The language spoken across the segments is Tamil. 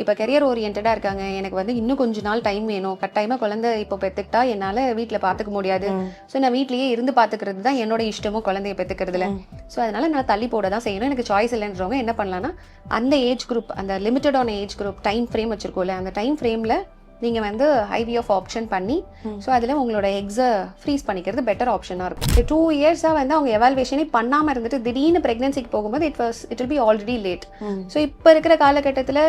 இப்போ கெரியர் ஓரியன்டாக இருக்காங்க. எனக்கு வந்து இன்னும் கொஞ்ச நாள் டைம் வேணும். கட்டாயமாக குழந்தை இப்போ பெற்றுக்கிட்டா என்னால் வீட்டில் பார்த்துக்க முடியாது. ஸோ நான் வீட்லயே இருந்து பார்த்துக்கிறது தான் என்னோட இஷ்டமும் குழந்தைய பெற்றுக்கிறதுல ஸோ அதனால நான் தள்ளி போட தான் செய்யணும். எனக்கு சாய்ஸ் இல்லைன்றவங்க என்ன பண்ணலாம்னா அந்த ஏஜ் குரூப் அந்த லிமிட்டடான ஏஜ் குரூப் டைம் ஃப்ரேம் வச்சிருக்கோம்ல அந்த டைம் ஃப்ரேமில் நீங்கள் வந்து ஐவிஎஃப் ஆப்ஷன் பண்ணி ஸோ அதில் உங்களோட எக்ஸை ஃப்ரீஸ் பண்ணிக்கிறது பெட்டர் ஆப்ஷனாக இருக்கும். டூ இயர்ஸாக வந்து அவங்க எவால்வேஷனே பண்ணாமல் இருந்துட்டு திடீர்னு ப்ரெக்னன்சிக்கு போகும்போது it was it will be already late so இப்போ இருக்கிற காலகட்டத்தில்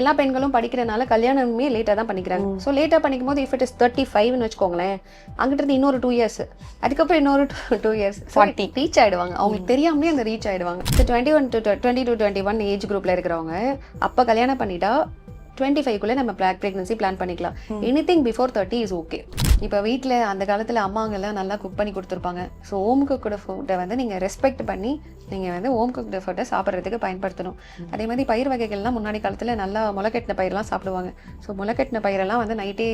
எல்லா பெண்களும் படிக்கிறனால கல்யாணமே லேட்டாக தான் பண்ணிக்கிறாங்க. ஸோ லேட்டாக பண்ணிக்கும் போது இஃப் இட் இஸ் தேர்ட்டி ஃபைவ்னு வச்சுக்கோங்களேன் அங்கிட்ட இருந்து இன்னொரு டூ இயர்ஸ் அதுக்கப்புறம் இன்னொரு டூ இயர்ஸ் ஃபார்ட்டி ரீச் ஆயிடுவாங்க. அவங்களுக்கு தெரியாமலே அந்த ரீச் ஆயிடுவாங்க. So twenty one to twenty two twenty one age குரூப்பில் இருக்கிறவங்க அப்போ கல்யாணம் பண்ணிட்டா டுவெண்ட்டி ஃபைவ்க்குள்ளே நம்ம ப்ளாக் ப்ரெக்னன்சி பிளான் பண்ணிக்கலாம். Anything before thirty is okay இப்போ வீட்டில் அந்த காலத்தில் அம்மாங்கெல்லாம் நல்லா குக் பண்ணி கொடுத்துருப்பாங்க. ஸோ ஹோம் குக்கோட ஃபுட்டை வந்து நீங்கள் ரெஸ்பெக்ட் பண்ணி நீங்கள் வந்து ஹோம் குக்டு ஃபுட்டை சாப்பிட்றதுக்கு பயன்படுத்தணும். அதே மாதிரி பயிர் வகைகள்லாம் முன்னாடி காலத்தில் நல்லா முளைக்கட்டின பயிரெல்லாம் சாப்பிடுவாங்க. ஸோ முளைக்கட்டின பயிரெல்லாம் வந்து நைட்டே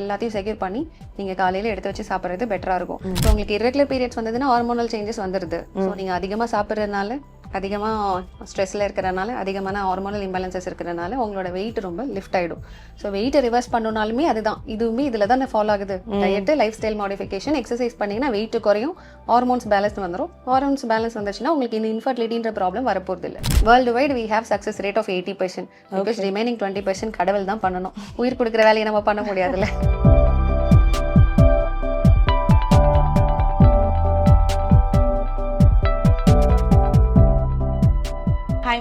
எல்லாத்தையும் செக்யூர் பண்ணி நீங்கள் காலையில் எடுத்து வச்சு சாப்பிட்றது பெட்டராக இருக்கும். ஸோ உங்களுக்கு irregular பீரியட்ஸ் வந்ததுன்னா ஹார்மோனல் சேஞ்சஸ் வந்துடுது ஸோ நீங்கள் அதிகமாக சாப்பிட்றதுனால அதிகமாக ஸ்ட்ரெஸ்ஸில் இருக்கிறனால அதிகமான ஹார்மோனல் இம்பேலன்சஸ் இருக்கிறனால உங்களோட வெயிட் ரொம்ப லிஃப்ட் ஆகிடும் ஸோ வெயிட்டை ரிவர்ஸ் பண்ணணுனாலுமே அதுதான். இதுவுமே இதில் தான் ஃபாலோ ஆகுது. Diet life style modification exercise பண்ணிங்கன்னா வெயிட் குறையும் ஹார்மோன்ஸ் பேலன்ஸ் வந்துடும் ஹார்மோன்ஸ் பேலன்ஸ் வந்துச்சுன்னா உங்களுக்கு இந்த இன்ஃபர்டிலிட்டின்ற ப்ராப்ளம் வரப்போகிறது இல்லை worldwide we have success rate of eighty percent because remaining twenty percent கடவுள் தான் பண்ணணும். உயிர் கொடுக்குற வேலையை நம்ம பண்ண முடியாதுல்ல.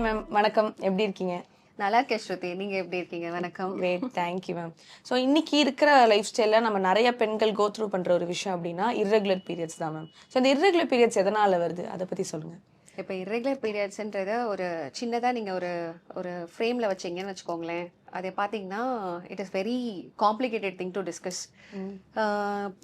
மேம் வணக்கம். எப்படி இருக்கீங்க? நல்லா இருக்கேன் ஸ்ருதி. நீங்கள் எப்படி இருக்கீங்க? வணக்கம். கிரேட் தேங்க்யூ மேம் ஸோ இன்னைக்கு இருக்கிற லைஃப் ஸ்டைலில் நம்ம நிறைய பெண்கள் கோ த்ரூ பண்ணுற ஒரு விஷயம் அப்படின்னா irregular பீரியட்ஸ் தான் மேம் ஸோ இந்த irregular பீரியட்ஸ் எதனால் வருது? அதை பற்றி சொல்லுங்கள் இப்போ irregular பீரியட்ஸ்ன்றத ஒரு சின்னதாக நீங்கள் ஒரு ஒரு ஃப்ரேமில் வச்சீங்கன்னு வச்சுக்கோங்களேன். அதை பார்த்தீங்கன்னா it is very complicated thing to discuss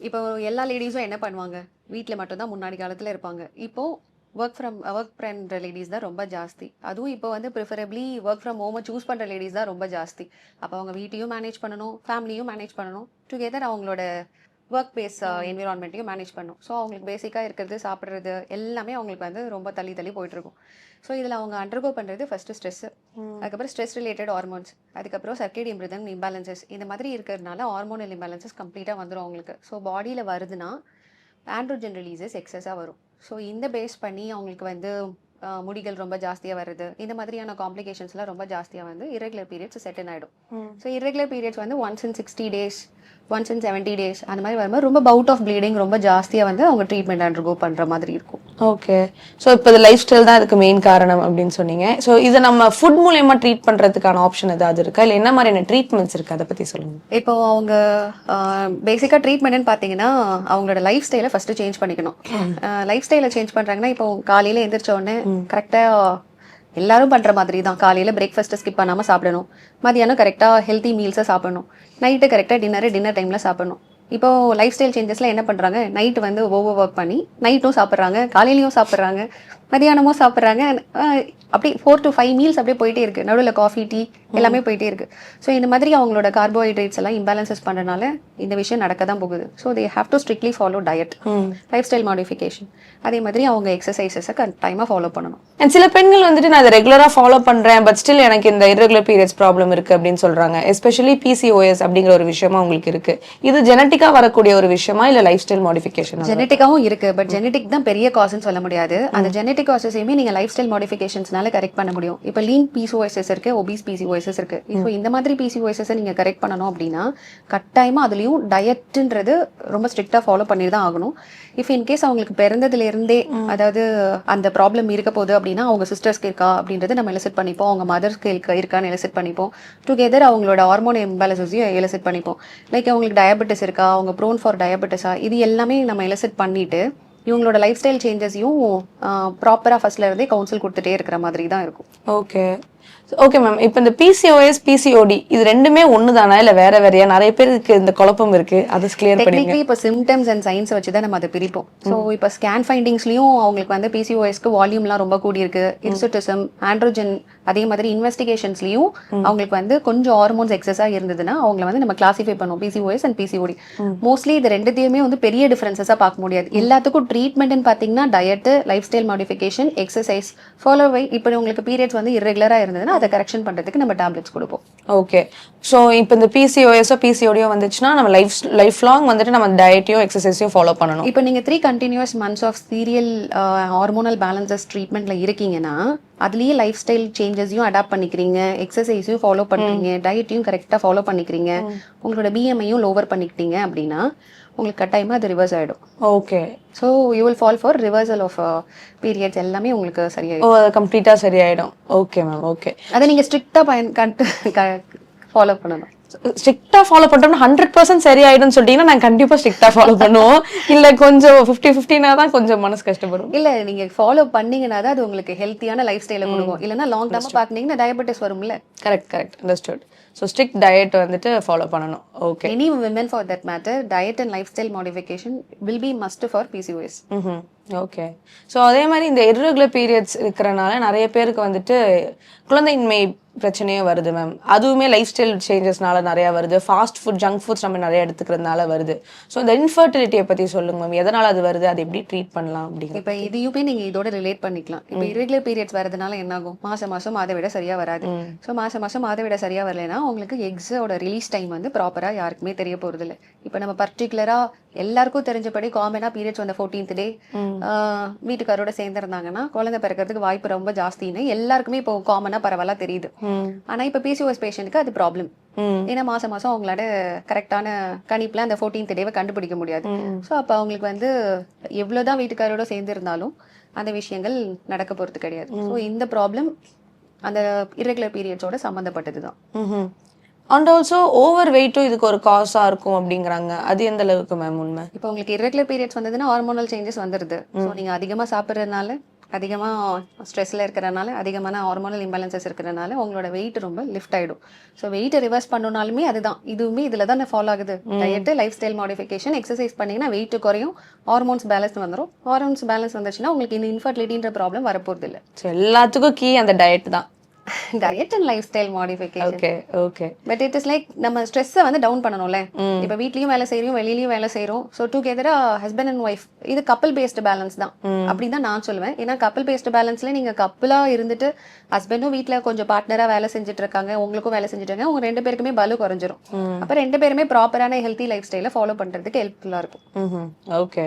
இப்போ எல்லா லேடிஸும் என்ன பண்ணுவாங்க? வீட்டில் மட்டும்தான் முன்னாடி காலத்தில் இருப்பாங்க. இப்போது ஒர்க் ஃப்ரம் ஒர்க் பண்ணுற லேடிஸ் தான் ரொம்ப ஜாஸ்தி. அதுவும் இப்போ வந்து ப்ரிஃபரபிளி ஒர்க் ஃப்ரம் ஹோமை சூஸ் பண்ணுற லேடிஸ் தான் ரொம்ப ஜாஸ்தி. அப்போ அவங்க வீட்டையும் மேனேஜ் பண்ணணும் ஃபேமிலியும் மேனேஜ் பண்ணணும். டுகெதர் அவங்களோட ஒர்க் பேஸ் என்விரான்மெண்ட்டையும் மேனேஜ் பண்ணும். ஸோ அவங்களுக்கு பேசிக்காக இருக்கிறது சாப்பிட்றது எல்லாமே அவங்களுக்கு வந்து ரொம்ப தள்ளி தள்ளி போயிட்டுருக்கும் ஸோ இதில் அவங்க அண்டர்கோ பண்ணுறது ஃபஸ்ட்டு ஸ்ட்ரெஸ்ஸு அதுக்கப்புறம் ஸ்ட்ரெஸ் ரிலேட்டட் ஹார்மோன்ஸ் அதுக்கப்புறம் சர்க்கேடியம் ரிதம் இம்பேலன்சஸ் இந்த மாதிரி இருக்கிறதுனால ஹார்மோனல் இம்பேலன்சஸ் கம்ப்ளீட்டாக வந்துடும் அவங்களுக்கு. ஸோ பாடியில் வருதுன்னா ஆண்ட்ரோஜன் ரிலீசஸ் எக்ஸஸாக வரும். ஸோ இந்த பேஸ் பண்ணி அவங்களுக்கு வந்து முடிகள் ரொம்ப ஜாஸ்தியாக வருது இந்த மாதிரியான காம்ப்ளிகேஷன்ஸ்லாம் ரொம்ப ஜாஸ்தியாக வந்து irregular பீரியட்ஸ் செட்டில் ஆகிடும் ஸோ irregular பீரியட்ஸ் வந்து once in sixty days once in seventy days அந்த மாதிரி வரும்போது ரொம்ப பவுட் ஆஃப் ப்ளீடிங் ரொம்ப ஜாஸ்தியாக வந்து அவங்க ட்ரீட்மெண்ட் அண்டர்கோ பண்ணுற மாதிரி இருக்கும். ஓகே ஸோ இப்போ இது லைஃப் ஸ்டைல் தான் இதுக்கு மெயின் காரணம் அப்படின்னு சொன்னீங்க. ஸோ இதை நம்ம ஃபுட் மூலயமா ட்ரீட் பண்ணுறதுக்கான ஆப்ஷன் ஏதாவது இருக்கா? இல்லை என்ன மாதிரியான ட்ரீட்மெண்ட்ஸ் இருக்குது அதை பற்றி சொல்லுங்கள் இப்போ அவங்க பேசிக்காக ட்ரீட்மெண்ட்னு பார்த்தீங்கன்னா அவங்களோட லைஃப் ஸ்டைலை ஃபஸ்ட்டு சேஞ்ச் பண்ணிக்கணும் லைஃப் ஸ்டைலை சேஞ்ச் பண்ணுறாங்கன்னா இப்போ காலையில் எந்திரிச்ச உடனே கரெக்டாக எல்லாரும் பண்ணுற மாதிரி தான். காலையில் பிரேக்ஃபாஸ்ட்டை ஸ்கிப் பண்ணாமல் சாப்பிடணும். மதியானம் கரெக்டாக ஹெல்த்தி மீல்ஸை சாப்பிடணும். நைட்டு கரெக்டாக டின்னரு டின்னர் டைமில் சாப்பிடணும். இப்போ லைஃப் ஸ்டைல் சேஞ்சஸில் என்ன பண்ணுறாங்க நைட்டு வந்து ஓவர் ஒர்க் பண்ணி நைட்டும் சாப்பிட்றாங்க காலையிலையும் சாப்பிட்றாங்க மதியானமும் சாப்பிட்றாங்க அப்படி ஃபோர் டு ஃபைவ் மீல்ஸ் அப்படியே போயிட்டே இருக்கு. நடுவில் காஃபி டீ எல்லாமே போயிட்டே இருக்கு. ஸோ இந்த மாதிரி அவங்களோட கார்போஹைட்ரேட்ஸ் எல்லாம் இம்பேலன்சஸ் பண்ணுறனால இந்த விஷயம் நடக்க தான் போகுது. So they have to strictly follow diet lifestyle modification அதே மாதிரி அவங்க எக்ஸசைசஸை டைமாக ஃபாலோ பண்ணணும். அண்ட் சில பெண்கள் வந்துட்டு நான் இதை ரெகுலராக ஃபாலோ பண்ணுறேன் பட் ஸ்டில் எனக்கு இந்த irregular பீரியட்ஸ் ப்ராப்ளம் இருக்குது அப்படின்னு சொல்கிறாங்க எஸ்பெஷலி பிசிஓஎஸ் அப்படிங்கிற ஒரு விஷயமா உங்களுக்கு இருக்குது இது ஜெனட்டிக்காக வரக்கூடிய ஒரு விஷயமா இல்லை லைஃப் ஸ்டைல் மாடிஃபிகேஷன் ஜெனட்டிக்காவும் இருக்கு பட் ஜெனட்டிக் தான் பெரிய காசுன்னு சொல்ல முடியாது. அந்த ஜெனட்டிக் காசஸையுமே நீங்க லைஃப் ஸ்டைல் மாடிஃபிகேஷன்ஸ்னால கரெக்ட் பண்ண முடியும். இப்போ லீன் பிசிஓஎஸ்எஸ் இருக்கு ஒபிஸ் பிசிஓஎஸ்எஸ் இருக்கு. ஸோ இந்த மாதிரி பிசிஓஎஸ்எஸ் நீங்க கரெக்ட் பண்ணணும் அப்படின்னா கட்டாயமா அதுலயும் டயட்ன்றது ரொம்ப ஸ்ட்ரிக்டா ஃபாலோ பண்ணி தான் ஆகணும். இஃப் இன்கேஸ் அவங்களுக்கு பிறந்ததுல இருந்தே அதாவது அந்த ப்ராப்ளம் இருக்க போகுது அப்படின்னா அவங்க சிஸ்டர்ஸ்க்கு இருக்கா அப்படின்றது நம்ம எலிசிட் பண்ணிப்போம். அவங்க மதர்ஸ்க்கு இருக்கா இருக்கான்னு எலிசிட் பண்ணிப்போம். டுகெதர் அவங்களோட ஹார்மோன் இம்பேலன்சஸையும் எலிசிட் பண்ணிப்போம். லைக் அவங்களுக்கு டயபெட்டிஸ் இருக்கா? அவங்க ப்ரோன் ஃபார் டயபெட்டிஸா இது எல்லாமே நம்ம எலிசிட் பண்ணிட்டு இவங்களோட லைஃப் ஸ்டைல் சேஞ்சஸையும் ப்ராப்பராக ஃபர்ஸ்ட்ல இருந்தே கவுன்சில் கொடுத்துட்டே இருக்கிற மாதிரி தான் இருக்கும். ஓகே ஓகே மேம் இப்போ இந்த பிசிஓஎஸ் பிசிஓடி இது ரெண்டுமே ஒன்று தானா இல்லை வேற வேறையா? நிறைய பேருக்கு இந்த குழப்பம் இருக்கு. அதை கிளியர் பண்ணி இப்போ சிம்டம்ஸ் அண்ட் சைன்ஸ் வச்சு தான் நம்ம அதை பிரிப்போம். ஸோ இப்போ ஸ்கேன் ஃபைண்டிங்ஸ்லையும் அவங்களுக்கு வந்து பிசிஓஎஸ்க்கு வால்யூம்லாம் ரொம்ப கூடியிருக்கு. இன்சுட்டிசம் ஆண்ட்ரோஜன் அதே மாதிரி இன்வெஸ்டிகேஷன்ஸ்லையும் அவங்களுக்கு வந்து கொஞ்சம் ஹார்மோன்ஸ் எக்ஸஸாக இருந்ததுன்னா அவங்கள வந்து நம்ம கிளாசிஃபை பண்ணுவோம். பிசிஓஎஸ் அண்ட் பிசிஓடி மோஸ்ட்லி இது ரெண்டுத்தையுமே வந்து பெரிய டிஃபரன்சஸாக பார்க்க முடியாது. எல்லாத்துக்கும் ட்ரீட்மெண்ட்னு பார்த்தீங்கன்னா diet lifestyle modification exercise follow வை இப்போ உங்களுக்கு பீரியட்ஸ் வந்து irregular-ஆ இருந்ததுன்னா அதை கரெக்ஷன் பண்றதுக்கு நம்ம டேப்லெட்ஸ் கொடுப்போம். ஓகே ஸோ இப்போ இந்த பிசிஓஎஸோ பிசிஓடியோ வந்துச்சுன்னா நம்ம லைஃப் லைஃப் லாங் வந்துட்டு நம்ம டயட்டையும் எக்ஸசைஸையும் ஃபாலோ பண்ணணும். இப்போ நீங்க three continuous months of serial hormonal balances ட்ரீட்மெண்ட்ல இருக்கீங்கன்னா அதுலயே லைஃப் ஸ்டைல் சேஞ்சஸையும் அடாப்ட் பண்ணிக்கிறீங்க எக்ஸசைஸையும் ஃபாலோ பண்றீங்க டயட்டையும் கரெக்டா ஃபாலோ பண்ணிக்கிறீங்க உங்களோட பிஎம்ஐயும் லோவர் பண்ணிக்கிட்டீங்க அப்படின்னா உங்களுக்கு கட்டாயமா அது ரிவர்ஸ் ஆயிடும். Okay so you will fall for reversal of periods எல்லாமே உங்களுக்கு சரியாயிடும். கம்ப்ளீட்டாக சரியாயிடும். ஓகே மேம் ஓகே அதை நீங்க ஸ்ட்ரிக்டா பயன் ஃபாலோ பண்ணணும். ஸ்ட்ரிக்டா ஃபாலோ பண்றோம்னா ஹண்ட்ரட் பர்சன்ட் சரியாயிடும்னு சொல்லிட்டீங்கன்னா நான் கண்டிப்பா ஸ்ட்ரிக்டா ஃபாலோ பண்ணுவோம். இல்ல கொஞ்சம் ஃபிஃப்டி ஃபிஃப்டினா தான் கொஞ்சம் மனசு கஷ்டப்படும். இல்ல நீங்க ஃபாலோ பண்ணீங்கன்னா தான் அது உங்களுக்கு ஹெல்த்தியான லைஃப் ஸ்டைல கொடுக்கும். இல்லைன்னா லாங் டர்மா பாத்தீங்கன்னா டயபெட்டிஸ் வரும்ல. Correct correct understood so strict diet வந்துட்டு ஃபாலோ பண்ணணும். Okay any women for that matter diet and lifestyle modification will be must for PCOS hmm okay so அதே மாதிரி இந்த irregular பீரியட்ஸ் இருக்கிறனால நிறைய பேருக்கு வந்துட்டு குழந்தையின்மை பிரச்சனையே வருது மேம் அதுவுமே லைஃப் ஸ்டைல் சேஞ்சஸ்னால நிறைய வருது. ஃபாஸ்ட் ஃபுட் ஜங்க் ஃபுட்ஸ் நம்ம நிறைய எடுத்துக்கிறதுனால வருது. ஸோ இந்த இன்ஃபர்டிலிட்டியை பத்தி சொல்லுங்க மேம் எதனால அது வருது? அது எப்படி ட்ரீட் பண்ணலாம் அப்படிங்க இப்ப இதையுமே நீங்க இதோட ரிலேட் பண்ணிக்கலாம். இப்ப irregular பீரியட்ஸ் வரதுனால என்ன ஆகும் மாசம் மாசம் அதை விட சரியா வராது. சோ மாசம் மாசம் அதை விட சரியா வரலைன்னா உங்களுக்கு எக்ஸோட ரிலீஸ் டைம் வந்து ப்ராப்பரா யாருக்குமே தெரிய போறது இல்ல இப்ப நம்ம பர்டிகுலரா எல்லாருக்கும் தெரிஞ்சபடி காமனா பீரியட்ஸ் வந்த ஃபோர்டீன்த் டே வீட்டுக்காரோட சேர்ந்திருந்தாங்கன்னா குழந்தை பிறக்கிறதுக்கு வாய்ப்பு ரொம்ப ஜாஸ்தின்னு எல்லாருக்குமே இப்போ காமனா பரவலா தெரியுது. ம். ஆனா இப்ப பிசிஓஎஸ் பேஷண்ட்டுக்கு அது ப்ராப்ளம் ஏன்னா மாசம் மாசம் அவங்களோட கரெக்டான கணிப்புல அந்த ஃபோர்டீன்த் டேவை கண்டுபிடிக்க முடியாது. ஸோ அப்போ அவங்களுக்கு வந்து எவ்வளவுதான் வீட்டுக்காரோட சேர்ந்து இருந்தாலும் அந்த விஷயங்கள் நடக்க போறது கிடையாது. ஸோ இந்த ப்ராப்ளம் அந்த irregular பீரியட்ஸோட சம்மந்தப்பட்டது தான் அண்ட் ஆல்சோ ஓவர் வெயிட்டும் இதுக்கு ஒரு காஸா இருக்கும் அப்படிங்கிறாங்க. அது எந்த அளவுக்கு மேம் உண்மை? இப்போ உங்களுக்கு irregular பீரியட்ஸ் வந்ததுன்னா ஹார்மோனல் சேஞ்சஸ் வந்துருது. ஸோ நீங்க அதிகமா சாப்பிட்றதுனால அதிகமா ஸ்ட்ரெஸ்ல இருக்கிறனால அதிகமான ஹார்மோனல் இம்பேலன்சஸ் இருக்கிறனால உங்களோட வெயிட் ரொம்ப லிஃப்ட் ஆயிடும். ஸோ வெயிட்டை ரிவர்ஸ் பண்ணணும்னாலுமே அதுதான். இதுவுமே இதுல தான் ஃபாலோ ஆகுது. Diet life style modification exercise பண்ணீங்கன்னா வெயிட் குறையும் ஹார்மோன்ஸ் பேலன்ஸ் வந்துடும் ஹார்மோன்ஸ் பேலன்ஸ் வந்துச்சுன்னா உங்களுக்கு இந்த இன்ஃபர்டிலிட்டின்ற ப்ராப்ளம் வரப்போறது இல்லை ஸோ எல்லாத்துக்கும் கீ அந்த டயட் தான். Diet and lifestyle modification okay okay but it is like நம்ம ஸ்ட்ரெஸ்ஸை வந்து டவுன் பண்ணணும்ல. இப்போ வீட்லயும் வேலை செய்றோம் வெளியிலயும் வேலை செய்றோம். ஸோ டுகெதரா ஹஸ்பண்ட் அண்ட் ஒய்ஃப் இது கப்பல் பேஸ்டு பேலன்ஸ் தான். அப்படின்னு தான் நான் சொல்லுவேன். ஏன்னா கப்பல் பேஸ்டு பேலன்ஸ்ல நீங்க கப்பலா இருந்துட்டு ஹஸ்பண்டும் வீட்ல கொஞ்சம் பார்ட்னரா வேலை செஞ்சுட்டு இருக்காங்க உங்களுக்கும் வேலை செஞ்சுட்டு இருக்காங்க உங்க ரெண்டு பேருக்குமே பலு குறைஞ்சிரும். அப்ப ரெண்டு பேருமே ப்ராப்பரான ஹெல்த்தி லைஃப் ஸ்டைலை ஃபாலோ பண்றதுக்கு ஹெல்ப்ஃபுல்லா இருக்கும். Okay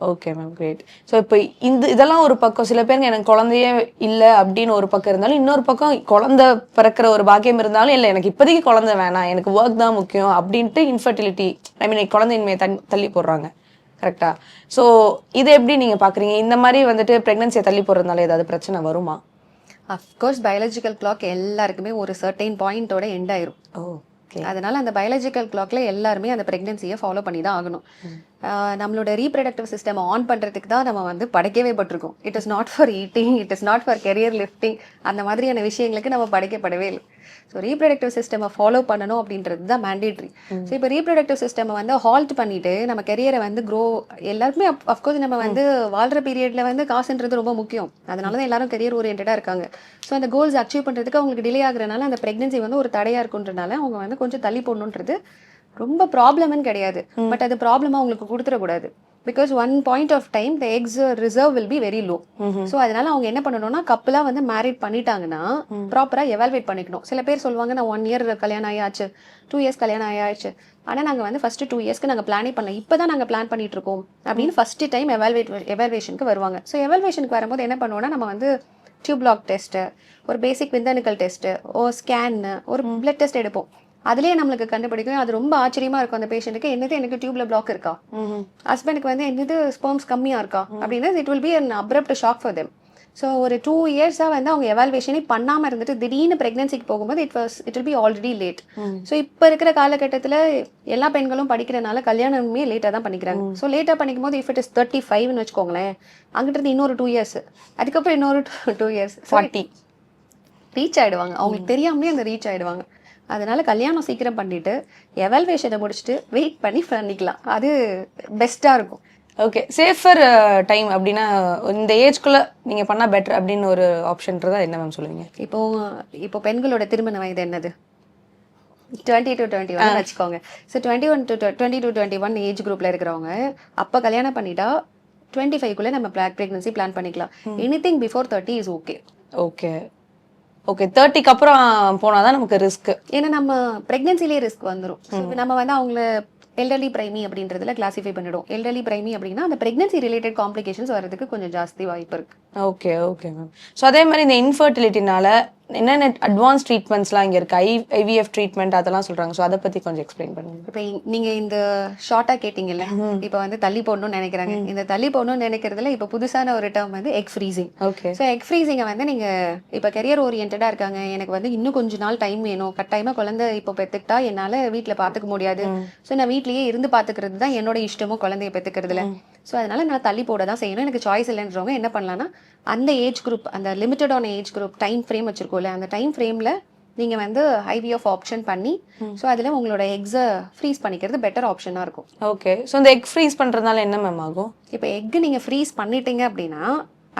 okay ma'am great so இப்போ இந்த இதெல்லாம் ஒரு பக்கம் சில பேருக்கு எனக்கு குழந்தையே இல்லை அப்படின்னு ஒரு பக்கம் இருந்தாலும் இன்னொரு பக்கம் குழந்தை பிறக்கிற ஒரு பாக்கியம் இருந்தாலும் இல்லை எனக்கு இப்போதைக்கு குழந்தை வேணாம் எனக்கு ஒர்க் தான் முக்கியம் அப்படின்ட்டு இன்ஃபர்டிலிட்டி ஐ மீன் குழந்தையின்மையை தன் தள்ளி போடுறாங்க. கரெக்டா ஸோ இதை எப்படி நீங்கள் பார்க்குறீங்க இந்த மாதிரி வந்துட்டு ப்ரெக்னன்சியை தள்ளி போடுறதுனால ஏதாவது பிரச்சனை வருமா? அஃப்கோர்ஸ் பயாலஜிக்கல் கிளாக் எல்லாருக்குமே ஒரு சர்டைன் பாயிண்டோட எண்ட் ஆயிரும். ஓ. அதனால அந்த பயாலஜிக்கல் கிளாக்ல எல்லாருமே அந்த பிரெக்னன்சியை ஃபாலோ பண்ணி தான் ஆகணும் நம்மளோட ரீப்ரடக்டிவ் சிஸ்டம் ஆன் பண்றதுக்கு தான் நம்ம வந்து படைக்கவே பட்டிருக்கோம். It is not for eating it is not for career lifting அந்த மாதிரியான விஷயங்களுக்கு நம்ம படைக்கப்படவே இல்லை. ஸோ ரீப்ரடக்டிவ் சிஸ்டமை ஃபாலோ பண்ணணும் அப்படின்றது தான் மேண்டேட்ரி ஸோ இப்போ ரீப்ரடக்டிவ் சிஸ்டம் வந்து ஹால்ட் பண்ணிட்டு நம்ம கெரியரை வந்து க்ரோ எல்லாருக்குமே அஃப்கோர்ஸ் நம்ம வந்து வாழ்ற பீரியட்ல வந்து காசுன்றது ரொம்ப முக்கியம். அதனால தான் எல்லாரும் கெரியர் ஓரியன்டாக இருக்காங்க. ஸோ அந்த கோல்ஸ் அச்சீவ் பண்றதுக்கு அவங்களுக்கு டிலே ஆகுறதுனால அந்த பிரெக்னன்சி வந்து ஒரு தடையா இருக்குன்றனால அவங்க வந்து கொஞ்சம் தள்ளி போடணுன்றது ரொம்ப ப்ராப்ளம்னு கிடையாது. பட் அது ப்ராப்ளமா உங்களுக்கு கொடுத்துடக்கூடாது. Because one point of time the eggs reserve will be very low so அதனால அவங்க என்ன பண்ணணும்னா கப்பலா வந்து மேரிட் பண்ணிட்டாங்கன்னா ப்ராப்பரா எவால்வேட் பண்ணிக்கணும். சில பேர் சொல்லுவாங்க நான் ஒன் இயர் கல்யாணம் ஆயாச்சு டூ இயர்ஸ் கல்யாணம் ஆயாச்சு. ஆனா நாங்க வந்து ஃபர்ஸ்ட் டூ இயர்ஸ்க்கு நாங்க பிளானே பண்ணல. இப்பதான் நாங்க பிளான் பண்ணிட்டு இருக்கோம் அப்படின்னு ஃபர்ஸ்ட் டைம் எவால்வேட் எவால்வேஷனுக்கு வருவாங்க. ஸோ எவால்வேஷனுக்கு வரும்போது என்ன பண்ணுவோம்னா நம்ம வந்து டியூப் லாக் டெஸ்ட் ஒரு பேசிக் விந்தணுக்கள் டெஸ்ட் ஓ ஸ்கேன் ஒரு பிளட் டெஸ்ட் எடுப்போம். அதுலயே நம்மளுக்கு கண்டுபிடிக்கும். அது ரொம்ப ஆச்சரியமா இருக்கும் அந்த பேஷண்ட்டுக்கு என்னது எனக்கு டியூப்ல பிளாக் இருக்கா? ஹஸ்பண்டுக்கு வந்து என்னது ஸ்பெர்ம்ஸ் கம்மியா இருக்கா? அப்படின்னா it will be an abrupt shock for them so ஒரு டூ இயர்ஸாக வந்து அவங்க எவால்வேஷனே பண்ணாமல் இருந்துட்டு திடீர்னு ப்ரெக்னன்சிக்கு போகும்போது it was it will be already late so இப்போ இருக்கிற காலகட்டத்தில் எல்லா பெண்களும் படிக்கிறனால கல்யாணமே லேட்டாக தான் பண்ணிக்கிறாங்க. ஸோ லேட்டாக பண்ணிக்கும் போது இஃப் இட் இஸ் தேர்ட்டி ஃபைவ்னு வச்சுக்கோங்களேன் அங்கிட்ட இருந்து இன்னொரு டூ இயர்ஸ் அதுக்கப்புறம் இன்னொரு டூ இயர்ஸ் ஃபார்ட்டி ரீச் ஆயிடுவாங்க. அவங்களுக்கு தெரியாமலே அந்த ரீச் ஆயிடுவாங்க. அதனால கல்யாணம் சீக்கிரம் பண்ணிட்டு எவால்வேஷனை முடிச்சுட்டு வெயிட் பண்ணி பண்ணிக்கலாம். அது பெஸ்டா இருக்கும். ஓகே சேஃபர் டைம் அப்படின்னா இந்த ஏஜ்குள்ள நீங்க பண்ணா பெட்டர் அப்படின்னு ஒரு ஆப்ஷன்றதா என்ன மேம் சொல்லுவீங்க? இப்போ இப்போ பெண்களோட திருமண வயது என்னது? டுவெண்ட்டி டு டுவெண்ட்டி ஒன் வச்சுக்கோங்க. So twenty one to twenty two twenty one age குரூப்ல இருக்கிறவங்க அப்போ கல்யாணம் பண்ணிட்டா டுவெண்ட்டி ஃபைவ்க்குள்ளே நம்ம ப்ரெக்னன்சி பிளான் பண்ணிக்கலாம். Anything before thirty is okay okay okay தேர்ட்டிக்கு அப்புறம் போனாதான் நமக்கு ரிஸ்க் ஏன்னா நம்ம பிரெக்னன்சிலே ரிஸ்க் இப்ப நம்ம வந்து அவங்கள எல்டர்லி பிரைமி அப்படின்றதுல கிளாசிஃபை பண்ணிடும் எல்டர்லி பிரைமி அப்படின்னா அந்த பிரெக்னன்சி ரிலேட்டட் காம்ப்ளிகேஷன்ஸ் வரதுக்கு கொஞ்சம் ஜாஸ்தி வாய்ப்பு இருக்கு. ஓகே ஓகே மேம் ஸோ அதே மாதிரி இந்த இன்ஃபர்டிலிட்டினால என்னென்ன அட்வான்ஸ் ட்ரீட்மெண்ட்ஸ்லாம் இங்கே இருக்கு? ஐ ஐவிஎஃப் ட்ரீட்மெண்ட் அதெல்லாம் சொல்றாங்க. ஸோ அதை பத்தி கொஞ்சம் எக்ஸ்பிளைன் பண்ணுங்க. இப்ப இ- நீங்க இந்த ஷார்ட்டா கேட்டீங்கல்ல இப்ப வந்து தள்ளி போடணும்னு நினைக்கிறாங்க. இந்த தள்ளி போடணும்னு நினைக்கிறதுல இப்ப புதுசான ஒரு டேர்ம் வந்து egg freezing okay so egg ஃப்ரீசிங்கை வந்து நீங்க இப்ப கெரியர் ஓரியன்டா இருக்காங்க. எனக்கு வந்து இன்னும் கொஞ்ச நாள் டைம் வேணும். கட்டாயமா குழந்தை இப்போ பெத்துக்கிட்டா என்னால வீட்ல பாத்துக்க முடியாது. ஸோ நான் வீட்லயே இருந்து பாத்துக்கிறது தான் என்னோட இஷ்டமும் குழந்தைய பெத்துக்கிறதுல. ஸோ அதனால நான் தள்ளி போட தான் செய்யணும். எனக்கு சாய்ஸ் இல்லைன்றவங்க என்ன பண்ணலாம்னா அந்த ஏஜ் குரூப் அந்த லிமிட்டடான ஏஜ் குரூப் டைம் ஃப்ரேம் வச்சிருக்கோம்ல அந்த டைம் ஃப்ரேம்ல நீங்க வந்து ஐவிஎஃப் ஆப்ஷன் பண்ணி ஸோ அதுல உங்களோட எக்ஸை ஃப்ரீஸ் பண்ணிக்கிறது பெட்டர் ஆப்ஷனா இருக்கும். ஓகே ஸோ இந்த எக் ஃப்ரீஸ் பண்றதுனால என்ன மேம் ஆகும்? இப்போ எக் நீங்க ஃப்ரீஸ் பண்ணிட்டீங்க அப்படின்னா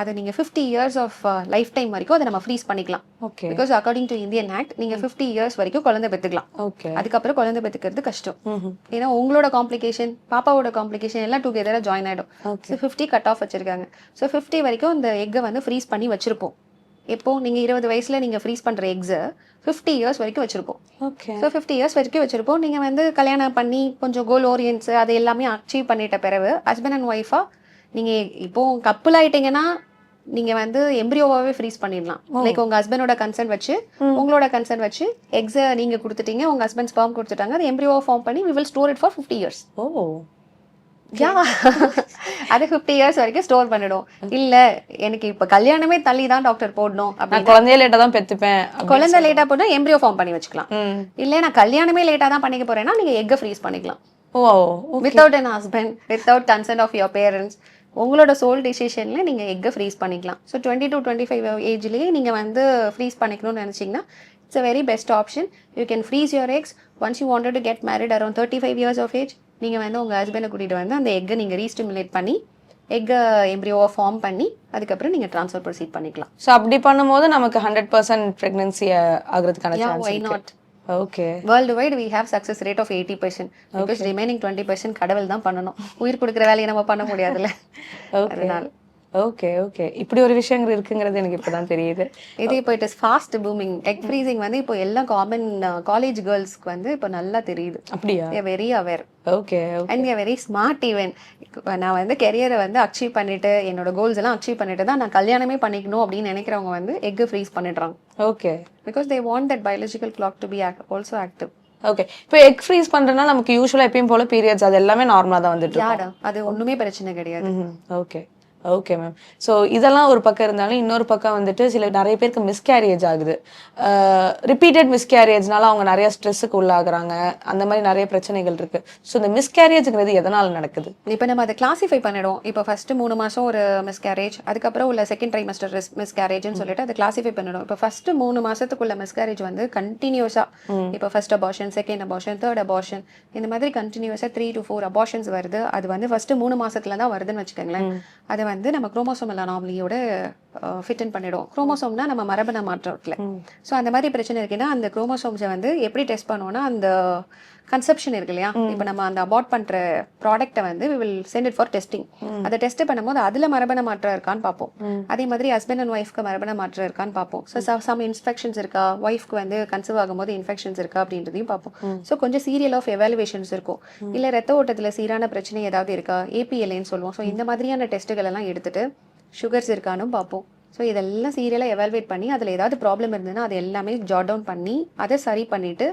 அதை நீங்க fifty years of lifetime வரைக்கும் அதை நம்ம ஃப்ரீஸ் பண்ணிக்கலாம். Okay because according to Indian act நீங்க ஃபிஃப்டி இயர்ஸ் வரைக்கும் குழந்தை பெத்துக்கலாம் ஓகே அதுக்கப்புறம் குழந்தை பெத்துக்கிறது கஷ்டம். ம் ஏன்னா உங்களோட காம்ப்ளிகேஷன் பாப்பாவோட காம்ப்ளிகேஷன் எல்லாம் டுகெதரா ஜாயின் ஆயிடும். Okay so fifty cut off வச்சிருக்காங்க. ஸோ ஃபிஃப்டி வரைக்கும் அந்த எக்கை வந்து ஃப்ரீஸ் பண்ணி வச்சிருப்போம். எப்போ? நீங்க இருபது வயசுல நீங்க ஃப்ரீஸ் பண்ற எக்ஸை ஃபிஃப்டி இயர்ஸ் வரைக்கும் வச்சிருப்போம். ஓகே ஸோ ஃபிஃப்டி இயர்ஸ் வரைக்கும் வச்சிருப்போம். நீங்க வந்து கல்யாணம் பண்ணி கொஞ்சம் கோல் ஓரியன்ஸ் அது எல்லாமே அச்சீவ் பண்ணிட்ட பிறகு ஹஸ்பண்ட் அண்ட் ஒய்ஃபா நீங்க இப்போ கப்புள் ஆயிட்டீங்கன்னா நீங்க வந்து எம்ப்ரியோவாவே ஃப்ரீஸ் பண்ணிடலாம். லைக் உங்க ஹஸ்பண்டோட கன்சென்ட் வச்சு உங்களோட கன்சென்ட் வச்சு எக்ஸை நீங்க கொடுத்துட்டீங்க உங்க ஹஸ்பண்ட் ஸ்பெர்ம் கொடுத்துட்டாங்க அது எம்ப்ரியோவா ஃபார்ம் பண்ணி we will store it for fifty years oh. Yeah அது ஃபிஃப்டி இயர்ஸ் வரைக்கும் ஸ்டோர் பண்ணிடும். இல்ல எனக்கு இப்ப கல்யாணமே தள்ளி தான் டாக்டர் போடணும் நான் அப்படின்னு குழந்தைய லேட்டா தான் பெத்துப்பேன் அப்படி- குழந்தை லேட்டா போனா எம்ப்ரியோ ஃபார்ம் பண்ணி வச்சுக்கலாம். இல்ல நான் கல்யாணமே லேட்டா தான் பண்ணிக்க போறேன்னா நீங்க எக்கை ஃப்ரீஸ் பண்ணிக்கலாம். ஓ without an husband without consent of your parents உங்களோட சோல் டிசிஷன்ல நீங்க எக்கை ஃப்ரீஸ் பண்ணிக்கலாம். So twenty two twenty five ஏஜ்லேயே நீங்க வந்து ஃப்ரீஸ் பண்ணிக்கணும்னு நினைச்சீங்கன்னா it's a very best option you can freeze your eggs once you wanted to get married around thirty five years of age நீங்க வந்து உங்க ஹஸ்பண்டை கூட்டிட்டு வந்து அந்த எக்கை நீங்க ரீஸ்டிமுலேட் பண்ணி எக்கை எம்ப்ரியோவை ஃபார்ம் பண்ணி அதுக்கப்புறம் நீங்க ட்ரான்ஸ்ஃபர் ப்ரொசீட் பண்ணிக்கலாம். ஸோ அப்படி பண்ணும்போது நமக்கு hundred percent pregnancy ஆகுறதுக்கான why not okay worldwide we have success rate of eighty percent because remaining twenty percent கடவுள் தான் பண்ணணும். உயிர் கொடுக்குற வேலையை நம்ம பண்ண முடியாதுல்ல. ஓகே அதனால. ஓகே ஓகே இப்படி ஒரு விஷயங்கள் இருக்குங்கிறது எனக்கு இப்பதான் தெரியுது. இது இப்போ it is fast booming egg freezing வந்து இப்போ எல்லா காமன் காலேஜ் கேர்ள்ஸ்க்கு வந்து இப்போ நல்லா தெரியுது. அப்படியா? Very aware okay and very smart even நான் வந்து கெரியரை வந்து அச்சீவ் பண்ணிட்டு என்னோட கோல்ஸ் எல்லாம் அச்சீவ் பண்ணிட்டு தான் நான் கல்யாணமே பண்ணிக்கணும் அப்படின்னு நினைக்கிறவங்க வந்து எக் ஃப்ரீஸ் பண்ணிடுறாங்க. Okay because they want that biological clock to be also active okay இப்போ எக் ஃப்ரீஸ் பண்றதுனா நமக்கு யூஸ்வலா எப்பயும் போல பீரியட்ஸ் அது எல்லாமே நார்மலா தான் வந்துட்டு அது ஒண்ணுமே பிரச்சனை கிடையாது. ஓகே ஓகே மேம் ஸோ இதெல்லாம் ஒரு பக்கம் இருந்தாலும் இன்னொரு பக்கம் வந்துட்டு சில நிறைய பேருக்கு மிஸ்கேரியேஜ் ஆகுது. ரிப்பீட்டட் மிஸ்கேரியேஜ்னால அவங்க நிறைய ஸ்ட்ரெஸ்ஸுக்கு உள்ளாகுறாங்க. அந்த மாதிரி நிறைய பிரச்சனைகள் இருக்கு. ஸோ இந்த மிஸ்கேரியேஜ்ங்கிறது எதனால நடக்குது? இப்போ நம்ம அதை கிளாசிஃபை பண்ணிடும் இப்போ ஃபர்ஸ்ட் மூணு மாசம் ஒரு மிஸ்கேரேஜ் அதுக்கப்புறம் உள்ள செகண்ட் ட்ரைமஸ்டர் மிஸ்கேரேஜ்னு சொல்லிட்டு அதை கிளாசிஃபை பண்ணிடும் இப்போ ஃபர்ஸ்ட் மூணு மாசத்துக்குள்ள மிஸ்கேரேஜ் வந்து கண்டினியூஸா இப்போ first abortion second abortion third abortion இந்த மாதிரி கண்டினியூஸா த்ரீ டு ஃபோர் அபார்ஷன்ஸ் வருது. அது வந்து ஃபர்ஸ்ட் மூணு மாசத்துல தான் வருதுன்னு வச்சுக்கோங்களேன். அதை வந்து நம்ம குரோமோசோமல் அனாமலியோட ஃபிட்டன் பண்ணிடும் குரோமோசோம்னா நம்ம மரபணு மாற்றம் இருக்குல்ல ஸோ அந்த மாதிரி பிரச்சனை இருக்குன்னா அந்த குரோமோசோம்ஸை வந்து எப்படி டெஸ்ட் பண்ணுவோம்னா அந்த கன்செப்ஷன் இருக்கு இல்லையா இப்போ நம்ம அந்த அபார்ட் பண்ற ப்ராடக்ட்டை வந்து we will send it for testing அதை டெஸ்ட் பண்ணும்போது அதுல மரபணு மாற்றம் இருக்கான்னு பார்ப்போம். அதே மாதிரி ஹஸ்பண்ட் அண்ட் ஒய்ஃப்க்கு மரபணு மாற்றம் இருக்கான்னு பார்ப்போம். ஸோ சம் இன்ஸ்பெக்ஷன்ஸ் இருக்கா? ஒய்ஃப்க்கு வந்து கன்சீவ் ஆகும்போது இன்ஃபெக்ஷன்ஸ் இருக்கா அப்படின்றதையும் பார்ப்போம். ஸோ கொஞ்சம் சீரியல் ஆஃப் எவாலுவேஷன்ஸ் இருக்கும். இல்ல ரத்த ஓட்டத்துல சீரான பிரச்சனை ஏதாவது இருக்கா? ஏபிஎல்ஏன்னு சொல்லுவோம். ஸோ இந்த மாதிரியான டெஸ்ட்டுகள் எல்லாம் எடுத்துட்டு சுகர்ஸ் இருக்கான்னு பார்ப்போம். ஸோ இதெல்லாம் சீரியலாக எவால்வேட் பண்ணி அதில் ஏதாவது ப்ராப்ளம் இருந்ததுன்னா அது எல்லாமே ஜாட் டவுன் பண்ணி அதை சரி பண்ணிட்டு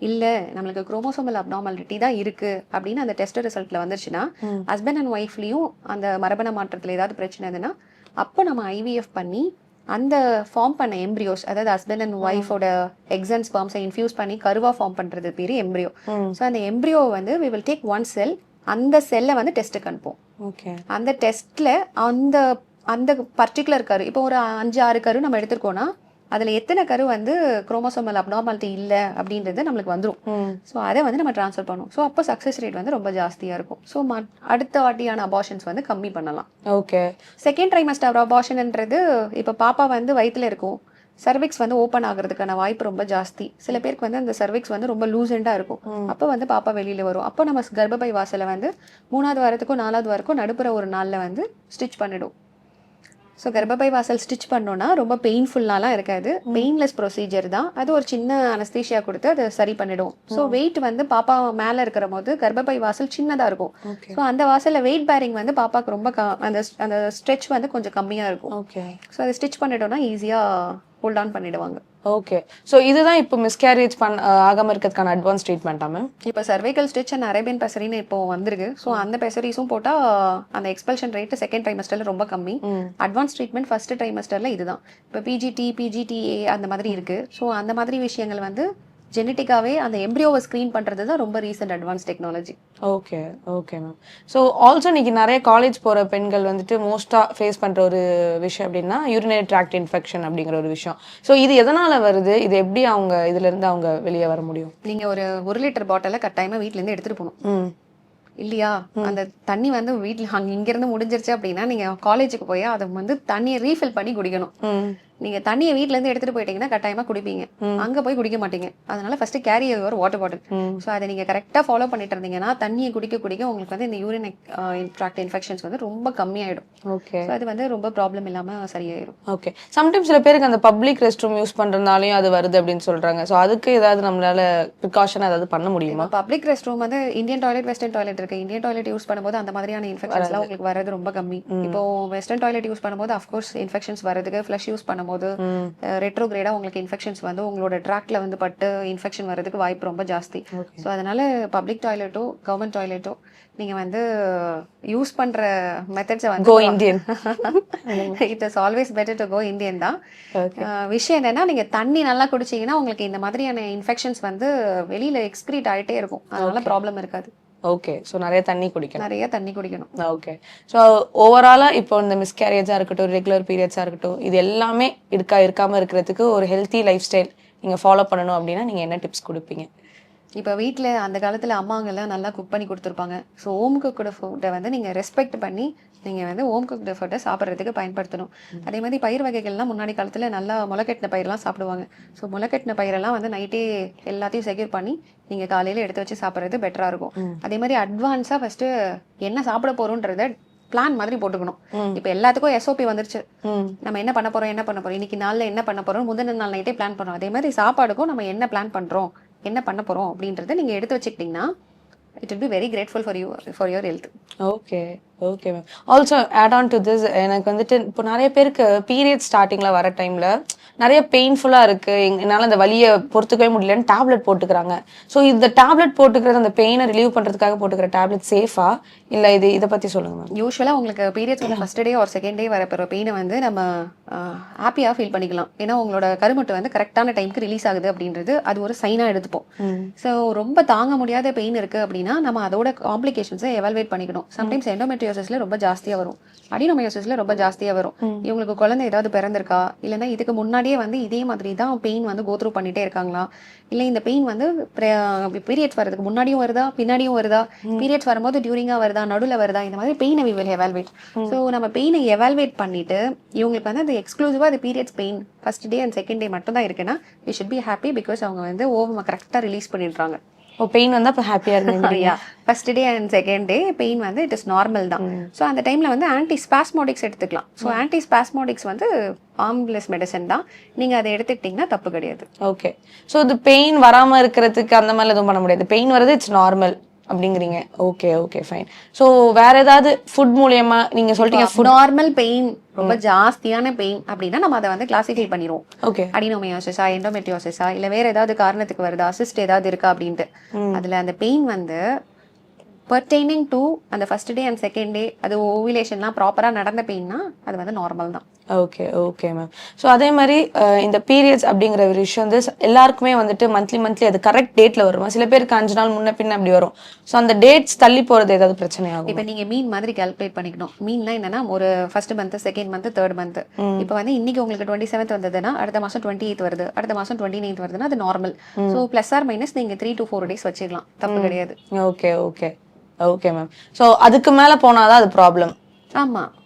இல்லை நம்மளுக்கு குரோமோசோமல் அப்னார்மாலிட்டி தான் இருக்கு அப்படின்னு அந்த டெஸ்ட் ரிசல்ட்ல வந்துருச்சுன்னா ஹஸ்பண்ட் அண்ட் ஒய்ஃப்லையும் அந்த மரபணு மாற்றத்தில் ஏதாவது பிரச்சனை இருந்ததுன்னா அப்போ நம்ம ஐவிஎஃப் பண்ணி அந்த ஃபார்ம் பண்ண எம்ப்ரியோஸ் அதாவது ஹஸ்பண்ட் அண்ட் ஒய்ஃபோட எக்ஸன் ஸ்பர்ம்ஸை இன்ஃபியூஸ் பண்ணி கருவா ஃபார்ம் பண்றது பேரு எம்ப்ரியோ ஸோ அந்த எம்ப்ரியோ வந்து we will take one cell அந்த செல்லை வந்து டெஸ்ட்டுக்கு அனுப்புவோம். ஓகே. அந்த டெஸ்ட்ல அந்த அந்த பர்டிகுலர் கரு இப்போ ஒரு அஞ்சு ஆறு கரு நம்ம எடுத்திருக்கோம்னா அதுல எத்தனை கரு வந்து குரோமோசோமல் அப்னார்மாலிட்டி இல்ல அப்படின்றது நம்மளுக்கு வந்துரும். ஸோ அதை வந்து நம்ம ட்ரான்ஸ்ஃபர் பண்ணுவோம் ஸோ அப்போ சக்ஸஸ் ரேட் வந்து ரொம்ப ஜாஸ்தியா இருக்கும். ஸோ அடுத்த வாட்டியான அபார்ஷன்ஸ் வந்து கம்மி பண்ணலாம். ஓகே. செகண்ட் ட்ரைமஸ்டர் அபார்ஷன்ன்றது இப்போ பாப்பா வந்து வயித்துல இருக்கும். சர்விக்ஸ் வந்து ஓப்பன் ஆகுறதுக்கான வாய்ப்பு ரொம்ப ஜாஸ்தி. சில பேருக்கு வந்து அந்த சர்விக்ஸ் வந்து ரொம்ப லூசெண்டா இருக்கும். அப்போ வந்து பாப்பா வெளியில வரும். அப்போ நம்ம கர்ப்பப்பை வாசலை வந்து மூணாவது வாரத்துக்கும் நாலாவது வாரத்துக்கும் நடுப்புற ஒரு நாள்ல வந்து ஸ்டிச் பண்ணிடும். ஸோ கர்ப்பப்பை வாசல் ஸ்டிச் பண்ணோம்னா ரொம்ப பெயின்ஃபுல்லாலாம் இருக்காது. பெயின்லெஸ் ப்ரொசீஜர் தான். அது ஒரு சின்ன அனஸ்தீஷியா கொடுத்து அதை சரி பண்ணிடும். ஸோ வெயிட் வந்து பாப்பா மேலே இருக்கிற போது கர்ப்பப்பை வாசல் சின்னதாக இருக்கும். ஸோ அந்த வாசலில் வெயிட் பேரிங் வந்து பாப்பாக்கு ரொம்ப அந்த அந்த ஸ்ட்ரெச் வந்து கொஞ்சம் கம்மியாக இருக்கும். ஓகே ஸோ அதை ஸ்டிச் பண்ணிட்டோம்னா ஈஸியாக ஹோல்ட் ஆன் பண்ணிடுவாங்க. ஓகே ஸோ இதுதான் இப்போ மிஸ்கேரேஜ் பண் ஆகாம இருக்கிறதுக்கான அட்வான்ஸ் ட்ரீட்மெண்ட்டா மேம் இப்போ சர்வைக்கல் ஸ்டிச் அண்ட் அரேபியன் பெசரின்னு இப்போ வந்திருக்கு. ஸோ அந்த பெசரிஸும் போட்டால் அந்த எக்ஸ்பல்ஷன் ரேட்டு செகண்ட் ட்ரைமஸ்டரில் ரொம்ப கம்மி. அட்வான்ஸ் ட்ரீட்மெண்ட் ஃபர்ஸ்ட் ட்ரைமஸ்டரில் இதுதான். இப்போ பிஜிடி பிஜிடிஏ அந்த மாதிரி இருக்கு. ஸோ அந்த மாதிரி விஷயங்கள் வந்து ஜெனட்டிக்காவே அந்த எம்ப்ரியோவை ஸ்க்ரீன் பண்ணுறது தான் ரொம்ப recent advance technology okay okay ma'am so also இன்னைக்கு நிறைய காலேஜ் போகிற பெண்கள் வந்துட்டு மோஸ்ட்டாக ஃபேஸ் பண்ணுற ஒரு விஷயம் அப்படின்னா யூரினரி ட்ராக்ட் இன்ஃபெக்ஷன் அப்படிங்கிற ஒரு விஷயம். ஸோ இது எதனால் வருது? இது எப்படி அவங்க இதுலேருந்து அவங்க வெளியே வர முடியும்? நீங்கள் ஒரு ஒரு லிட்டர் பாட்டிலை கட்டாயமாக வீட்டிலேருந்து எடுத்துகிட்டு போகணும். ம். இல்லையா? அந்த தண்ணி வந்து வீட்டில் அங்கே இங்கேருந்து முடிஞ்சிருச்சு அப்படின்னா நீங்கள் காலேஜுக்கு போய் அதை வந்து தண்ணியை ரீஃபில் பண்ணி குடிக்கணும். நீங்கள் தண்ணியை வீட்டிலேருந்து எடுத்துகிட்டு போயிட்டீங்கன்னா கட்டாயமாக குடிப்பீங்க. அங்கே போய் குடிக்க மாட்டீங்க. அதனால ஃபஸ்ட்டு கேரி ஒரு வாட்டர் பாட்டில் ஸோ அதை நீங்கள் கரெக்டாக ஃபாலோ பண்ணிட்டு இருந்தீங்கன்னா தண்ணியை குடிக்க குடிக்க உங்களுக்கு வந்து இந்த யூரின் ட்ராக்ட் இன்ஃபெக்ஷன்ஸ் வந்து ரொம்ப கம்மியாயிடும். ஓகே அது வந்து ரொம்ப ப்ராப்ளம் இல்லாமல் சரியாயிடும் ஓகே சம்டைம்ஸ் சில பேருக்கு அந்த பப்ளிக் ரெஸ்ட் ரூம் யூஸ் பண்ணுறதுனாலையும் அது வருது அப்படின்னு சொல்கிறாங்க ஸோ அதுக்கு ஏதாவது நம்மளால ப்ரிகாஷன் ஏதாவது பண்ண முடியுமா? பப்ளிக் ரெஸ்ட் ரூம் வந்து இந்தியன் டாய்லெட் வெஸ்டர்ன் டாய்லெட் இருக்கு. இந்தியன் டாய்லெட் யூஸ் பண்ணும்போது அந்த மாதிரியான இன்ஃபெக்ஷன்ஸ்லாம் உங்களுக்கு வரது ரொம்ப கம்மி. இப்போ வெஸ்டர்ன் டாய்லெட் யூஸ் பண்ணும்போது அஃப்கோர்ஸ் இன்ஃபெக்ஷன்ஸ் வரதுக்கு ஃப்ளஷ் யூஸ் பண்ணும்போது ம். ரெட்ரோகிரேடாக உங்களுக்கு இன்ஃபெக்ஷன்ஸ் வந்து உங்களோட ட்ராக்ல வந்து பட்டு இன்ஃபெக்ஷன் வரதுக்கு வாய்ப்பு ரொம்ப ஜாஸ்தி. ஸோ அதனால பப்ளிக் டாய்லெட்டோ கவர்மெண்ட் டாய்லெட்டோ நீங்க வந்து யூஸ் பண்ற மெத்தட்ஸை வந்து go Indian it is always better to go Indian தான். விஷயம் என்னன்னா நீங்க தண்ணி நல்லா குடிச்சீங்கன்னா உங்களுக்கு இந்த மாதிரியான இன்ஃபெக்ஷன்ஸ் வந்து வெளியில எக்ஸ்கிரீட் ஆயிட்டே இருக்கும். அதனால ப்ராப்ளம் இருக்காது. ஓகே ஸோ நிறைய தண்ணி குடிக்கணும். நிறைய தண்ணி குடிக்கணும். ஓகே ஸோ ஓவராலாக இப்போ இந்த மிஸ்கேரேஜாக இருக்கட்டும் ரெகுலர் பீரியட்ஸாக இருக்கட்டும் இது எல்லாமே இருக்கா இருக்காமல் இருக்கிறதுக்கு ஒரு ஹெல்த்தி லைஃப் ஸ்டைல் நீங்கள் ஃபாலோ பண்ணணும் அப்படின்னா நீங்கள் என்ன டிப்ஸ் கொடுப்பீங்க? இப்போ வீட்டில் அந்த காலத்தில் அம்மாங்கெல்லாம் நல்லா குக் பண்ணி கொடுத்துருப்பாங்க. ஸோ ஹோம் குக்கோட ஃபுட்டை வந்து நீங்கள் ரெஸ்பெக்ட் பண்ணி நீங்கள் வந்து ஹோம் குக்டு ஃபுட்டை சாப்பிட்றதுக்கு பயன்படுத்தணும். அதே மாதிரி பயிர் வகைகள்லாம் முன்னாடி காலத்தில் நல்லா முளைக்கட்டின பயிரெல்லாம் சாப்பிடுவாங்க. ஸோ முளைக்கட்டின பயிரெல்லாம் வந்து நைட்டே எல்லாத்தையும் செக்யூர் பண்ணி நீங்கள் காலையில் எடுத்து வச்சு சாப்பிட்றது பெட்டராக இருக்கும். அதே மாதிரி அட்வான்ஸாக ஃபஸ்ட்டு என்ன சாப்பிட போகிறோன்றத பிளான் மாதிரி போட்டுக்கணும். இப்போ எல்லாத்துக்கும் எஸ்ஓபி வந்துருச்சு. நம்ம என்ன பண்ண போறோம் என்ன பண்ண போறோம் இன்னைக்கு நாள்ல என்ன பண்ண போறோம் முந்தின நாள் நைட்டே பிளான் பண்றோம் அதே மாதிரி சாப்பாடுக்கும் நம்ம என்ன பிளான் பண்றோம் என்ன பண்ண போறோம் அப்படின்றத நீங்க எடுத்து வச்சுக்கிட்டீங்கன்னா it will be very grateful for you for your health okay okay ma'am also add on to this எனக்கு வந்துட்டு இப்போ நிறைய பேருக்கு பீரியட் ஸ்டார்டிங்கில் வர டைமில் நிறைய பெயின்ஃபுல்லாக இருக்குது என்னால் அந்த வலியை பொறுத்துக்கவே முடியலன்னு டேப்லெட் போட்டுக்கிறாங்க. ஸோ இந்த டேப்லெட் போட்டுக்கிறது அந்த பெயினை ரிலீவ் பண்ணுறதுக்காக போட்டுக்கிற டேப்லெட் சேஃபா இல்லை இது இதை பற்றி சொல்லுங்கள் மேம் யூஸ்வலா உங்களுக்கு பீரியட்ஸ் வந்து ஃபர்ஸ்ட் டே ஒரு செகண்ட் டே வரப்போற பெயினை வந்து நம்ம ஹாப்பியா ஃபீல் பண்ணிக்கலாம். ஏன்னா உங்களோட கருமுட்டை வந்து கரெக்டான டைம்க்கு ரிலீஸ் ஆகுது அப்படின்றது அது ஒரு சைனா எடுத்துப்போம். ஸோ ரொம்ப தாங்க முடியாத பெயின் இருக்கு அப்படின்னா நம்ம அதோட காம்ப்ளிகேஷன்ஸை எவால்வேட் பண்ணிக்கணும். சம்டைம்ஸ் எண்டோமெட்ரியோசிஸ்ல ரொம்ப ஜாஸ்தியா வரும். அடினோமையோசிஸ்ல ரொம்ப ஜாஸ்தியா வரும். இவங்களுக்கு குழந்தை ஏதாவது பிறந்திருக்கா? இல்லைன்னா இதுக்கு முன்னாடியே வந்து இதே மாதிரி தான் பெயின் வந்து கோத்ரூ பண்ணிட்டே இருக்காங்களா? இல்லை இந்த பெயின் வந்து பீரியட்ஸ் வரதுக்கு முன்னாடியும் வருதா பின்னாடியும் வருதா? பீரியட்ஸ் வரும்போது டியூரிங்கா வருதா நடுவில் வருதா? இந்த மாதிரி பெயினை வி வில் எவால்வேட் ஸோ நம்ம பெயினை எவால்வேட் பண்ணிட்டு இவங்களுக்கு வந்து அது எக்ஸ்க்ளூசிவாக அது periods pain first day and second day மட்டும் தான் இருக்குன்னா we should be happy because அவங்க வந்து ஓவம் கரெக்டாக ரிலீஸ் பண்ணிடுறாங்க. ஓ பெயின் வந்தால் இப்போ ஹாப்பியாக இருந்தீங்க. First day and second day pain வந்து இட் இஸ் நார்மல் தான். ஸோ அந்த டைம்ல வந்து ஆன்டி ஸ்பாஸ்மோடிக்ஸ் எடுத்துக்கலாம். ஸோ ஆன்டி ஸ்பாஸ்மோடிக்ஸ் வந்து ஆம்லெஸ் மெடிசன் தான். நீங்க அதை எடுத்துக்கிட்டீங்கன்னா தப்பு கிடையாது. ஓகே ஸோ இது பெயின் வராமல் இருக்கிறதுக்கு அந்த மாதிரிலாம் எதுவும் பண்ண முடியாது. பெயின் வர்றது இட்ஸ் நார்மல் அப்படிங்கிறீங்க. ஓகே ஓகே ஃபைன் ஸோ வேற ஏதாவது ஃபுட் மூலியமா நீங்க சொல்லிட்டீங்க நார்மல் பெயின் ரொம்ப ஜாஸ்தியான பெயின் அப்படின்னா நம்ம அதை வந்து கிளாசிஃபை பண்ணிடுவோம் ஓகே அடினோமையோசிஸா எண்டோமெட்ரியோசிஸா இல்ல வேற ஏதாவது காரணத்துக்கு வருதா சிஸ்ட் ஏதாவது இருக்கா அப்படின்ட்டு. அதுல அந்த பெயின் வந்து பர்டைனிங் டு அந்த first day and second day அது ஓவிலேஷன்லாம் ப்ராப்பரா நடந்த பெயின்னா அது வந்து நார்மல் தான். ஓகே ஓகே மேம் ஸோ அதே மாதிரி இந்த பீரியட்ஸ் அப்படிங்கிற ஒரு விஷயம் வந்து எல்லாருக்குமே வந்துட்டு மந்த்லி மந்த்லி அது கரெக்ட் டேட்ல வருமா. சில பேருக்கு அஞ்சு நாள் முன்ன பின்ன அப்படி வரும். ஸோ அந்த டேட்ஸ் தள்ளி போறது ஏதாவது பிரச்சனை ஆகும்? இப்போ நீங்க மீன் மாதிரி கால்குலேட் பண்ணிக்கணும். மீன்னா என்னன்னா ஒரு first month second month third month இப்போ வந்து இன்னைக்கு உங்களுக்கு டுவெண்ட்டி செவன்த் வந்ததுன்னா அடுத்த மாசம் டுவெண்ட்டி எய்த் வருது. அடுத்த மாசம் டுவெண்ட்டி நைன்த் வருதுன்னா அது normal so plus or minus நீங்க த்ரீ டு ஃபோர் டேஸ் வச்சுக்கலாம். தப்பு கிடையாது. Okay okay okay ma'am so அதுக்கு மேல போனாதான் அது ப்ராப்ளம் ஆமா. ம்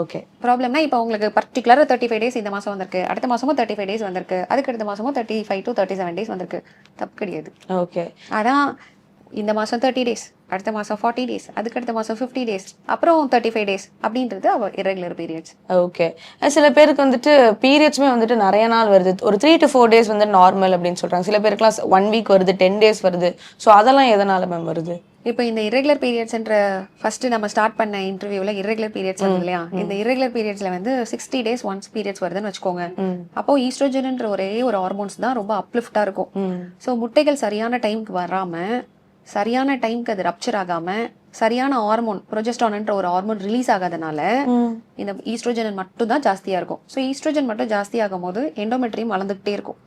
ஓகே ப்ராப்ளம்னா இப்போ உங்களுக்கு பர்டிகுலராக தேர்ட்டி ஃபைவ் டேஸ் இந்த மாசம் வந்திருக்கு. அடுத்த மாசமும் தேர்ட்டி ஃபைவ் டேஸ் வந்திருக்கு. அதுக்கு அடுத்த மாசமும் thirty five to thirty seven days வந்திருக்கு. தப்பு கிடையாது. ஓகே அதான் இந்த மாசம் தேர்ட்டி டேஸ் அடுத்த மாசம் ஃபார்ட்டி டேஸ் அதுக்கு அடுத்த மாசம் ஃபிஃப்டி டேஸ் அப்புறம் தேர்ட்டி ஃபைவ் டேஸ் அப்படின்றது அவ irregular பீரியட்ஸ் ஓகே சில பேருக்கு வந்துட்டு பீரியட்ஸ்மே வந்துட்டு நிறைய நாள் வருது. ஒரு த்ரீ டு ஃபோர் டேஸ் வந்து நார்மல் அப்படின்னு சொல்றாங்க. சில பேருக்குலாம் ஒன் வீக் வருது டென் டேஸ் வருது. ஸோ அதெல்லாம் எதனால மேம் வருது? இப்போ இந்த irregular பீரியட்ஸ்ன்ற ஃபர்ஸ்ட் நம்ம ஸ்டார்ட் பண்ண இன்டர்வியூல irregular பீரியட்ஸ் வந்து இல்லையா? இந்த irregular பீரியட்ஸ்ல வந்து சிக்ஸ்டி டேஸ் ஒன்ஸ் பீரியட்ஸ் வருதுன்னு வச்சுக்கோங்க. அப்போ ஈஸ்ட்ரோஜன்ன்ற ஒரே ஒரு ஹார்மோன்ஸ் தான் ரொம்ப அப்லிஃப்டா இருக்கும். ஸோ முட்டைகள் சரியான டைம்க்கு வராம சரியான டைம்க்கு அது ரப்சர் ஆகாம சரியான ஹார்மோன் ப்ரொஜெஸ்டானன்ற ஒரு ஹார்மோன் ரிலீஸ் ஆகாதனால இந்த ஈஸ்ட்ரோஜன் மட்டும் தான் ஜாஸ்தியா இருக்கும். ஸோ ஈஸ்ட்ரோஜன் மட்டும் ஜாஸ்தி ஆகும் போது எண்டோமெட்ரியம் வளர்ந்துகிட்டே இருக்கும்.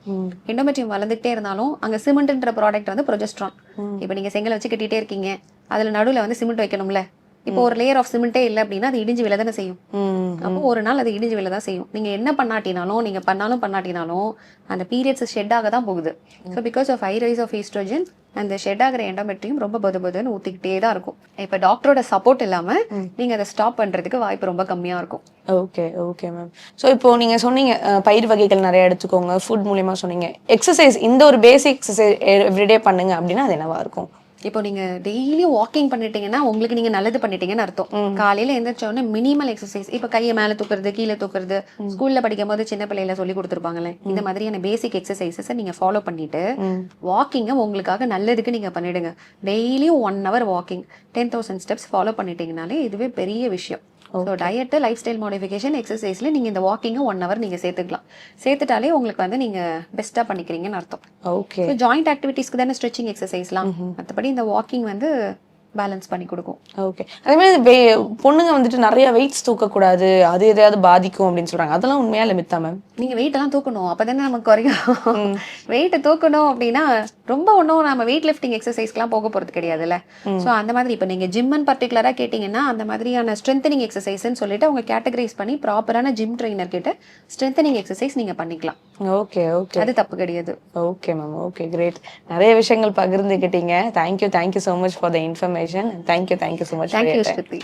எண்டோமெட்ரியம் வளர்ந்துகிட்டே இருந்தாலும் அங்க சிமெண்ட்ன்ற ப்ராடக்ட் வந்து ப்ரொஜெஸ்ட்ரான். இப்போ நீங்க செங்கல் வச்சு கட்டிட்டே இருக்கீங்க. அதுல நடுவுல வந்து சிமெண்ட் வைக்கணும்ல. இப்போ ஒரு லேயர் ஆஃப் சிமெண்ட்டே இல்லை அப்படின்னா அது இடிஞ்சு விழ தானே செய்யும். அப்போ ஒரு நாள் அது இடிஞ்சு விழ தான் செய்யும். நீங்க என்ன பண்ணாட்டினாலும் நீங்க பண்ணாலும் பண்ணாட்டினாலும் அந்த பீரியட்ஸ் ஷெட் ஆக தான் போகுது. So because of high rise of estrogen அந்த ஷெட் ஆகிற எண்டோமெட்ரியும் ரொம்ப பொது பொதுன்னு ஊத்திக்கிட்டே தான் இருக்கும். இப்போ டாக்டரோட சப்போர்ட் இல்லாம நீங்க அதை ஸ்டாப் பண்றதுக்கு வாய்ப்பு ரொம்ப கம்மியா இருக்கும். ஓகே ஓகே மேம் ஸோ இப்போ நீங்க சொன்னீங்க பயிர் வகைகள் நிறைய எடுத்துக்கோங்க ஃபுட் மூலியமா சொன்னீங்க. எக்ஸசைஸ் இந்த ஒரு பேசிக் எக்ஸசைஸ் எவ்ரிடே பண்ணுங்க அப்படின்னா அது என்னவா இருக்கும்? இப்போ நீங்க டெய்லியும் வாக்கிங் பண்ணிட்டீங்கன்னா உங்களுக்கு நீங்க நல்லது பண்ணிட்டீங்கன்னு அர்த்தம். காலையில எந்திரிச்ச உடனே மினிமல் எக்ஸசைஸ் இப்போ கையை மேல தூக்குறது கீழே தூக்குறது ஸ்கூல்ல படிக்கும் போது சின்ன பிள்ளையில சொல்லி கொடுத்துருப்பாங்களே இந்த மாதிரியான பேசிக் எக்ஸசைசஸ் நீங்க ஃபாலோ பண்ணிட்டு வாக்கிங்கை உங்களுக்காக நல்லதுக்கு நீங்க பண்ணிடுங்க. டெய்லியும் one hour walking ten thousand steps follow பண்ணிட்டீங்கனாலே இதுவே பெரிய விஷயம். So diet life style modification எக்ஸசைஸ்ல நீங்க இந்த வாக்கிங்கை ஒன் ஹவர் நீங்க சேர்த்துக்கலாம். சேர்த்துட்டாலே உங்களுக்கு வந்து நீங்க பெஸ்ட்டாக பண்ணிக்கிறீங்கன்னு அர்த்தம். ஓகே ஸோ ஜாயிண்ட் ஆக்டிவிட்டீஸ்க்கு தானே ஸ்ட்ரெச்சிங் எக்ஸசைஸ்லாம் மற்றபடி இந்த வாக்கிங் வந்து பேலன்ஸ் பண்ணி கொடுக்கும். ஓகே அதே மாதிரி பொண்ணுங்க வந்துட்டு நிறைய வெயிட்ஸ் தூக்கக்கூடாது அது எதையாவது பாதிக்கும் அப்படின்னு சொல்றாங்க. அதெல்லாம் உண்மையா இல்லை மித்தா மேம் நீங்க வெயிட் எல்லாம் தூக்கணும். அப்பதானே நமக்கு குறையும். வெயிட் தூக்கணும் அப்படின்னா ரொம்ப ஒன்றும் நம்ம வெயிட் லிஃப்டிங் எக்ஸசைஸ்க்குலாம் போக போறது கிடையாதுல்ல. ஸோ அந்த மாதிரி இப்போ நீங்க ஜிம்னு பர்டிகுலரா கேட்டிங்கன்னா அந்த மாதிரியான ஸ்ட்ரென்தனிங் எக்ஸசைஸ்னு சொல்லிட்டு அவங்க கேட்டகரைஸ் பண்ணி ப்ராப்பரான ஜிம் ட்ரைனர் கிட்ட ஸ்ட்ரென்தனிங் எக்ஸசைஸ் நீங்க பண்ணிக்கலாம். Okay okay. அது தப்பு கிடையாது. ஓகே மேம் ஓகே கிரேட் நிறைய விஷயங்கள் பகிர்ந்துக்கிட்டீங்க thank you thank you so much for the information thank you thank you so much thank you Shruti.